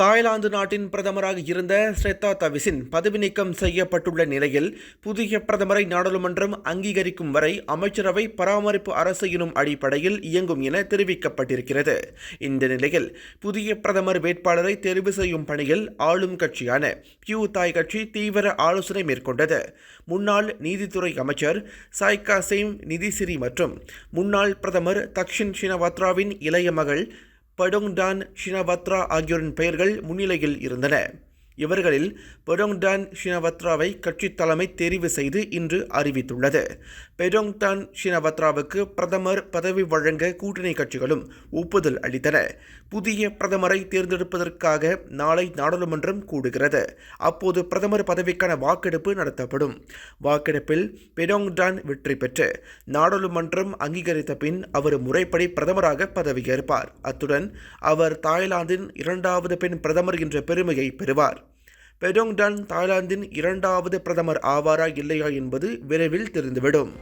Thailand நாட்டின் பிரதமராக இருந்த ஸ்ரெத்தா தவிசின் பதவி நீக்கம் செய்யப்பட்டுள்ள நிலையில் புதிய பிரதமரை நாடாளுமன்றம் அங்கீகரிக்கும் வரை அமைச்சரவை பராமரிப்பு அரசு எனும் அடிப்படையில் இயங்கும் என தெரிவிக்கப்பட்டிருக்கிறது. இந்த நிலையில் புதிய பிரதமர் வேட்பாளரை தெரிவு செய்யும் பணியில் ஆளும் கட்சியான பியூ தாய் கட்சி தீவிர ஆலோசனை மேற்கொண்டது. முன்னாள் நீதித்துறை அமைச்சர் சாய்கா சேம் நிதிசிறி மற்றும் முன்னாள் பிரதமர் தக்ஷின் ஷினவாத்ராவின் இளைய மகள் படோங்டான் ஷினவத்ரா ஆகியோரின் பெயர்கள் முன்னிலையில் இருந்தன. இவர்களில் பெடோங்டான் ஷினவத்ராவை கட்சி தலைமை தெரிவு செய்து இன்று அறிவித்துள்ளது. பெடோங்டான் ஷினவத்ராவுக்கு பிரதமர் பதவி வழங்க கூட்டணி கட்சிகளும் ஒப்புதல் அளித்தன. புதிய பிரதமரை தேர்ந்தெடுப்பதற்காக நாளை நாடாளுமன்றம் கூடுகிறது. அப்போது பிரதமர் பதவிக்கான வாக்கெடுப்பு நடத்தப்படும். வாக்கெடுப்பில் பெடோங்டான் வெற்றி பெற்று நாடாளுமன்றம் அங்கீகரித்த பின் அவர் முறைப்படி பிரதமராக பதவியேற்பார். அத்துடன் அவர் தாய்லாந்தின் இரண்டாவது பெண் பிரதமர் என்ற பெருமையை பெறுவார். பெடோங்டான் தாய்லாந்தின் இரண்டாவது பிரதமர் ஆவாரா இல்லையா என்பது விரைவில் தெரிந்துவிடும்.